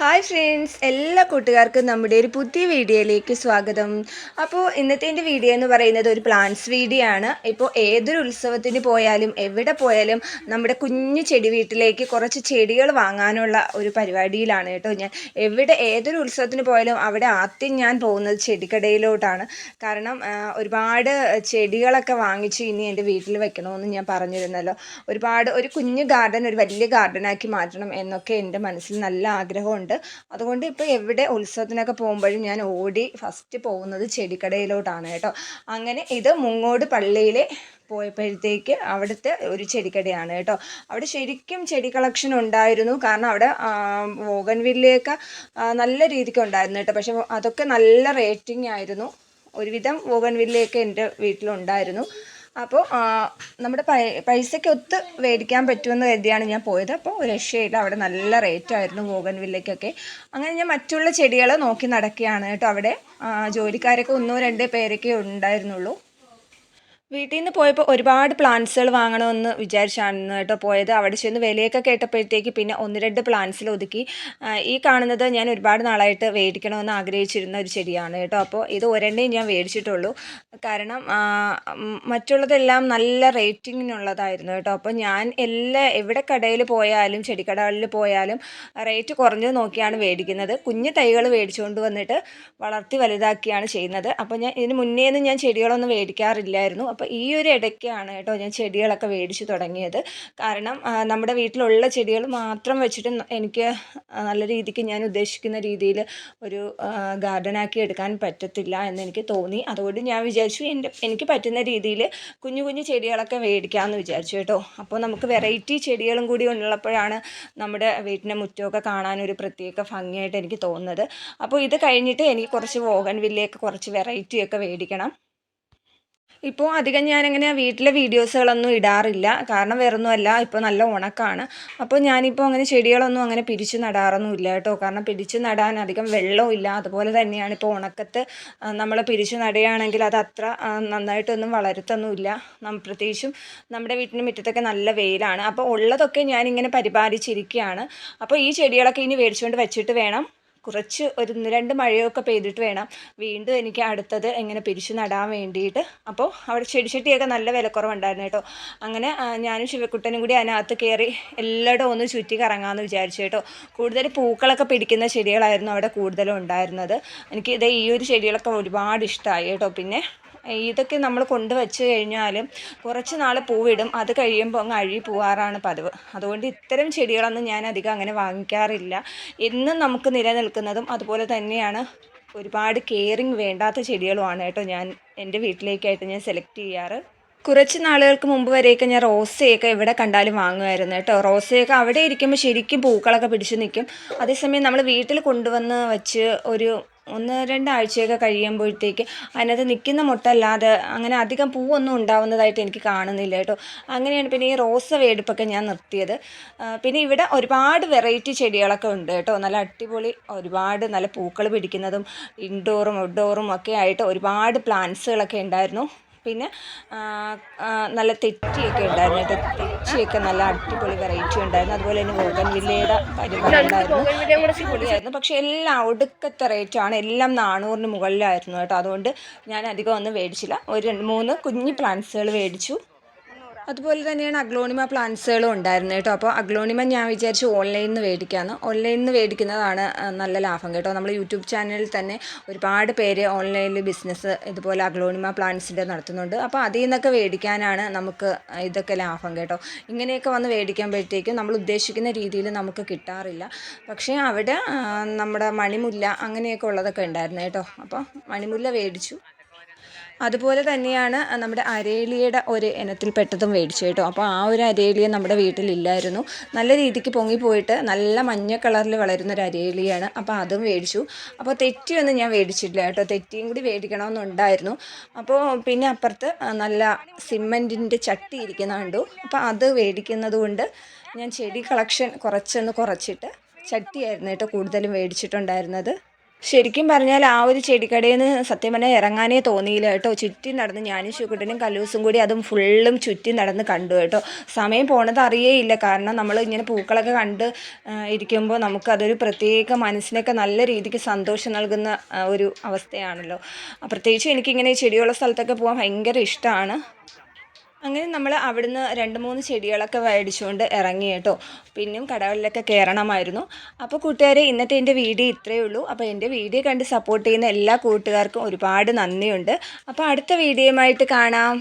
Hi friends എല്ലാ കൂട്ടുകാർക്കും നമ്മുടെ ഒരു പുതിയ വീഡിയോയിലേക്ക് സ്വാഗതം. അപ്പോൾ ഇന്നത്തെ എന്റെ വീഡിയോ എന്ന് പറയുന്നത് ഒരു പ്ലാന്റ്സ് വീഡിയോ ആണ്. ഇപ്പോൾ ഏതൊരു ഉത്സവത്തിന് പോയാലും എവിടെ പോയാലും നമ്മുടെ കുഞ്ഞു ചെടി വീട്ടിലേക്ക് കുറച്ച് ചെടികൾ വാങ്ങാനുള്ള ഒരു പരിപാടിയിലാണ് കേട്ടോ ഞാൻ. എവിടെ ഏതൊരു ഉത്സവത്തിന് പോയാലും അവിടെ ആദ്യം ഞാൻ പോകുന്നത് ചെടിക്കടയിലോട്ടാണ്. കാരണം ഒരുപാട് ചെടികളൊക്കെ വാങ്ങിച്ച് ഇനി എന്റെ വീട്ടിൽ വെക്കണമെന്ന് ഞാൻ പറഞ്ഞിരുന്നല്ലോ. ഒരുപാട് ഒരു കുഞ്ഞു ഗാർഡൻ ഒരു വലിയ ഗാർഡനാക്കി മാറ്റണം എന്നൊക്കെ എന്റെ മനസ്സിൽ നല്ല ആഗ്രഹമുണ്ട്. അതുകൊണ്ട് ഇപ്പോൾ എവിടെ ഉത്സവത്തിനൊക്കെ പോകുമ്പോഴും ഞാൻ ഓടി ഫസ്റ്റ് പോകുന്നത് ചെടിക്കടയിലോട്ടാണ് കേട്ടോ. അങ്ങനെ ഇത് മുങ്ങോട് പള്ളിയിൽ പോയപ്പോഴത്തേക്ക് അവിടുത്തെ ഒരു ചെടിക്കടയാണ് കേട്ടോ. അവിടെ ശരിക്കും ചെടി കളക്ഷൻ ഉണ്ടായിരുന്നു. കാരണം അവിടെ വോഗൻവില്ലയൊക്കെ നല്ല രീതിക്ക് ഉണ്ടായിരുന്നു കേട്ടോ. പക്ഷെ അതൊക്കെ നല്ല റേറ്റിംഗ് ആയിരുന്നു. ഒരുവിധം വോഗൻവില്ലയൊക്കെ എന്റെ വീട്ടിലുണ്ടായിരുന്നു. അപ്പോൾ നമ്മുടെ പൈ പൈസയ്ക്ക് ഒത്ത് മേടിക്കാൻ പറ്റുമെന്ന് കരുതിയാണ് ഞാൻ പോയത്. അപ്പോൾ ഒരു രക്ഷയില്ല. അവിടെ നല്ല റേറ്റ് ആയിരുന്നു വോഗൻ വില്ലയ്ക്കൊക്കെ അങ്ങനെ ഞാൻ മറ്റുള്ള ചെടികൾ നോക്കി നടക്കുകയാണ് കേട്ടോ അവിടെ. ജോലിക്കാരൊക്കെ ഒന്നോ രണ്ടോ പേരൊക്കെ ഉണ്ടായിരുന്നുള്ളൂ. വീട്ടിൽ നിന്ന് പോയപ്പോൾ ഒരുപാട് പ്ലാന്റ്സുകൾ വാങ്ങണമെന്ന് വിചാരിച്ചാണ് കേട്ടോ പോയത്. അവിടെ ചെന്ന് വിലയൊക്കെ കേട്ടപ്പോഴത്തേക്ക് പിന്നെ ഒന്ന് രണ്ട് പ്ലാന്റ്സിൽ ഒതുക്കി. ഈ കാണുന്നത് ഞാൻ ഒരുപാട് നാളായിട്ട് മേടിക്കണമെന്ന് ആഗ്രഹിച്ചിരുന്ന ഒരു ചെടിയാണ് കേട്ടോ. അപ്പോൾ ഇത് ഒരെണ്ണേ ഞാൻ മേടിച്ചിട്ടുള്ളൂ കാരണം മറ്റുള്ളതെല്ലാം നല്ല റേറ്റിങ്ങിനുള്ളതായിരുന്നു കേട്ടോ. അപ്പോൾ ഞാൻ എല്ലാ എവിടെ കടയിൽ പോയാലും ചെടിക്കടകളിൽ പോയാലും റേറ്റ് കുറഞ്ഞത് നോക്കിയാണ് മേടിക്കുന്നത് കുഞ്ഞു തൈകൾ മേടിച്ചുകൊണ്ട് വന്നിട്ട് വളർത്തി വലുതാക്കിയാണ് ചെയ്യുന്നത്. അപ്പോൾ ഞാൻ ഇതിന് മുന്നേ ഒന്നും ഞാൻ ചെടികളൊന്നും മേടിക്കാറില്ലായിരുന്നു അപ്പോൾ ഈ ഒരു ഇടയ്ക്കാണ് കേട്ടോ ഞാൻ ചെടികളൊക്കെ മേടിച്ച് തുടങ്ങിയത്. കാരണം നമ്മുടെ വീട്ടിലുള്ള ചെടികൾ മാത്രം വെച്ചിട്ട് എനിക്ക് നല്ല രീതിക്ക് ഞാൻ ഉദ്ദേശിക്കുന്ന രീതിയിൽ ഒരു ഗാർഡനാക്കി എടുക്കാൻ പറ്റത്തില്ല എന്ന് എനിക്ക് തോന്നി. അതുകൊണ്ട് ഞാൻ വിചാരിച്ചു എന്റെ എനിക്ക് പറ്റുന്ന രീതിയിൽ കുഞ്ഞു കുഞ്ഞു ചെടികളൊക്കെ മേടിക്കാമെന്ന് വിചാരിച്ചു കേട്ടോ. അപ്പോൾ നമുക്ക് വെറൈറ്റി ചെടികളും കൂടി ഉള്ളപ്പോഴാണ് നമ്മുടെ വീട്ടിന്റെ മുറ്റമൊക്കെ ഒരു പ്രത്യേക ഭംഗിയായിട്ട് എനിക്ക് തോന്നുന്നത്. അപ്പോൾ ഇത് കഴിഞ്ഞിട്ട് എനിക്ക് കുറച്ച് വോഗൻ വില്ലയൊക്കെ കുറച്ച് വെറൈറ്റിയൊക്കെ മേടിക്കണം. ഇപ്പോൾ അധികം ഞാനങ്ങനെ വീട്ടിലെ വീഡിയോസുകളൊന്നും ഇടാറില്ല. കാരണം വേറൊന്നുമല്ല ഇപ്പോൾ നല്ല ഉണക്കാണ്. അപ്പോൾ ഞാനിപ്പോൾ അങ്ങനെ ചെടികളൊന്നും അങ്ങനെ പിരിച്ചു നടാറൊന്നും ഇല്ല കേട്ടോ. കാരണം പിരിച്ചു നടാൻ അധികം വെള്ളവും ഇല്ല. അതുപോലെ തന്നെയാണ് ഇപ്പോൾ ഉണക്കത്ത് നമ്മൾ പിരിച്ചു നടുകയാണെങ്കിൽ അത് അത്ര നന്നായിട്ടൊന്നും വളരത്തൊന്നുമില്ല പ്രത്യേകിച്ചും നമ്മുടെ വീട്ടിന്റെ മുറ്റത്തൊക്കെ നല്ല വെയിലാണ്. അപ്പോൾ ഉള്ളതൊക്കെ ഞാനിങ്ങനെ പരിപാലിച്ചിരിക്കുകയാണ്. അപ്പോൾ ഈ ചെടികളൊക്കെ ഇനി മേടിച്ചുകൊണ്ട് വെച്ചിട്ട് വേണം കുറച്ച് ഒരു രണ്ട് മഴയൊക്കെ പെയ്തിട്ട് വേണം വീണ്ടും എനിക്ക് അടുത്തത് എങ്ങനെ പിരിച്ചു നടാൻ വേണ്ടിയിട്ട്. അപ്പോൾ അവിടെ ചെടിച്ചട്ടിയൊക്കെ നല്ല വിലക്കുറവുണ്ടായിരുന്നു കേട്ടോ. അങ്ങനെ ഞാനും ശിവക്കുട്ടനും കൂടി അതിനകത്ത് കയറി എല്ലായിടവും ഒന്ന് ചുറ്റി കറങ്ങാമെന്ന് വിചാരിച്ചു കേട്ടോ. കൂടുതൽ പൂക്കളൊക്കെ പിടിക്കുന്ന ചെടികളായിരുന്നു അവിടെ കൂടുതലും ഉണ്ടായിരുന്നത്. എനിക്ക് ഇത് ഈ ഒരു ചെടികളൊക്കെ ഒരുപാട് ഇഷ്ടമായി കേട്ടോ. പിന്നെ ഇതൊക്കെ നമ്മൾ കൊണ്ട് വെച്ച് കഴിഞ്ഞാലും കുറച്ച് നാൾ പൂവിടും. അത് കഴിയുമ്പോൾ അങ്ങ് അഴി പോവാറാണ് പതിവ്. അതുകൊണ്ട് ഇത്തരം ചെടികളൊന്നും ഞാൻ അധികം അങ്ങനെ വാങ്ങിക്കാറില്ല. എന്നും നമുക്ക് നിലനിൽക്കുന്നതും അതുപോലെ തന്നെയാണ് ഒരുപാട് കെയറിങ് വേണ്ടാത്ത ചെടികളുമാണ് കേട്ടോ ഞാൻ എന്റെ വീട്ടിലേക്കായിട്ട് ഞാൻ സെലക്ട് ചെയ്യാറ്. കുറച്ച് നാളുകൾക്ക് മുമ്പ് വരെയൊക്കെ ഞാൻ റോസയൊക്കെ എവിടെ കണ്ടാലും വാങ്ങുമായിരുന്നു കേട്ടോ. റോസയൊക്കെ അവിടെ ഇരിക്കുമ്പോൾ ശരിക്കും പൂക്കളൊക്കെ പിടിച്ച് നിൽക്കും. അതേസമയം നമ്മൾ വീട്ടിൽ കൊണ്ടുവന്ന് വെച്ച് ഒരു ഒന്ന് രണ്ടാഴ്ചയൊക്കെ കഴിയുമ്പോഴത്തേക്ക് അതിനകത്ത് നിൽക്കുന്ന മുട്ടല്ലാതെ അങ്ങനെ അധികം പൂവൊന്നും ഉണ്ടാവുന്നതായിട്ട് എനിക്ക് കാണുന്നില്ല കേട്ടോ. അങ്ങനെയാണ് പിന്നെ ഈ റോസ വേടിപ്പൊക്കെ ഞാൻ നിർത്തിയത്. പിന്നെ ഇവിടെ ഒരുപാട് വെറൈറ്റി ചെടികളൊക്കെ ഉണ്ട് കേട്ടോ. നല്ല അടിപൊളി ഒരുപാട് നല്ല പൂക്കൾ പിടിക്കുന്നതും ഇൻഡോറും ഔട്ട്ഡോറും ഒക്കെ ആയിട്ട് ഒരുപാട് പ്ലാന്റ്സുകളൊക്കെ ഉണ്ടായിരുന്നു. പിന്നെ നല്ല തെറ്റിയൊക്കെ ഉണ്ടായിരുന്നു. തെറ്റിയൊക്കെ നല്ല അടിപൊളി വെറൈറ്റി ഉണ്ടായിരുന്നു. അതുപോലെ തന്നെ വോഗൻ വില്ലയുടെ പരിപാടി ഉണ്ടായിരുന്നു. അടിപൊളിയായിരുന്നു പക്ഷേ എല്ലാം ഒടുക്കത്തെ റേറ്റാണ് എല്ലാം നാനൂറിന് മുകളിലായിരുന്നു കേട്ടോ. അതുകൊണ്ട് ഞാൻ അധികം ഒന്നും മേടിച്ചില്ല. ഒരു രണ്ട് മൂന്ന് കുഞ്ഞു പ്ലാന്റ്സുകൾ മേടിച്ചു. അതുപോലെ തന്നെയാണ് അഗ്ലോണിമ പ്ലാന്റ്സുകളും ഉണ്ടായിരുന്നത് കേട്ടോ. അപ്പോൾ അഗ്ലോണിമ ഞാൻ വിചാരിച്ചു ഓൺലൈനിൽ നിന്ന് മേടിക്കാമെന്ന് ഓൺലൈനിൽ നിന്ന് മേടിക്കുന്നതാണ് നല്ല ലാഭം കേട്ടോ. നമ്മൾ യൂട്യൂബ് ചാനലിൽ തന്നെ ഒരുപാട് പേര് ഓൺലൈനിൽ ബിസിനസ് ഇതുപോലെ അഗ്ലോണിമ പ്ലാന്റ്സിന്റെ നടത്തുന്നുണ്ട്. അപ്പോൾ അതിൽ നിന്നൊക്കെ മേടിക്കാനാണ് നമുക്ക് ഇതൊക്കെ ലാഭം കേട്ടോ. ഇങ്ങനെയൊക്കെ വന്ന് മേടിക്കുമ്പോഴത്തേക്കും നമ്മൾ ഉദ്ദേശിക്കുന്ന രീതിയിൽ നമുക്ക് കിട്ടാറില്ല. പക്ഷേ അവിടെ നമ്മുടെ മണിമുല്ല അങ്ങനെയൊക്കെ ഉള്ളതൊക്കെ ഉണ്ടായിരുന്നു കേട്ടോ. അപ്പോൾ മണിമുല്ല മേടിച്ചു. അതുപോലെ തന്നെയാണ് നമ്മുടെ അരേലിയുടെ ഒരു ഇനത്തിൽപ്പെട്ടതും മേടിച്ചു കേട്ടോ. അപ്പോൾ ആ ഒരു അരേലിയ നമ്മുടെ വീട്ടിലില്ലായിരുന്നു. നല്ല രീതിക്ക് പൊങ്ങിപ്പോയിട്ട് നല്ല മഞ്ഞ കളറിൽ വളരുന്ന ഒരു അരേലിയാണ്. അപ്പോൾ അതും മേടിച്ചു. അപ്പോൾ തെറ്റിയൊന്നും ഞാൻ മേടിച്ചില്ല കേട്ടോ. തെറ്റിയും കൂടി മേടിക്കണമെന്നുണ്ടായിരുന്നു. അപ്പോൾ പിന്നെ അപ്പുറത്ത് നല്ല സിമ്മന്റിന്റെ ചട്ടി ഇരിക്കുന്ന കണ്ടു. അപ്പോൾ അത് മേടിക്കുന്നത് കൊണ്ട് ഞാൻ ചെടി കളക്ഷൻ കുറച്ചൊന്ന് കുറച്ചിട്ട് ചട്ടിയായിരുന്നു കേട്ടോ കൂടുതലും മേടിച്ചിട്ടുണ്ടായിരുന്നത്. ശരിക്കും പറഞ്ഞാൽ ആ ഒരു ചെടിക്കടയിൽ നിന്ന് സത്യം പറഞ്ഞാൽ ഇറങ്ങാനേ തോന്നിയില്ല കേട്ടോ. ചുറ്റി നടന്ന് ഞാനും ശുക്കുട്ടനും കല്ലൂസും കൂടി അതും ഫുള്ളും ചുറ്റി നടന്ന് കണ്ടു കേട്ടോ. സമയം പോണത് അറിയേയില്ല കാരണം നമ്മൾ ഇങ്ങനെ പൂക്കളൊക്കെ കണ്ട് ഇരിക്കുമ്പോൾ നമുക്കതൊരു പ്രത്യേക മനസ്സിനൊക്കെ നല്ല രീതിക്ക് സന്തോഷം നൽകുന്ന ഒരു അവസ്ഥയാണല്ലോ. പ്രത്യേകിച്ച് എനിക്കിങ്ങനെ ചെടിയുള്ള സ്ഥലത്തൊക്കെ പോകാൻ ഭയങ്കര ഇഷ്ടമാണ് അങ്ങനെ നമ്മൾ അവിടുന്ന് രണ്ട് മൂന്ന് ചെടികളൊക്കെ മേടിച്ചുകൊണ്ട് ഇറങ്ങി കേട്ടോ. പിന്നെയും കടകളിലൊക്കെ കയറണമായിരുന്നു അപ്പോൾ കൂട്ടുകാരെ ഇന്നത്തെ എന്റെ വീഡിയോ ഇത്രയേ ഉള്ളൂ. അപ്പോൾ എന്റെ വീഡിയോ കണ്ട് സപ്പോർട്ട് ചെയ്യുന്ന എല്ലാ കൂട്ടുകാർക്കും ഒരുപാട് നന്ദിയുണ്ട്. അപ്പോൾ അടുത്ത വീഡിയോയുമായിട്ട് കാണാം.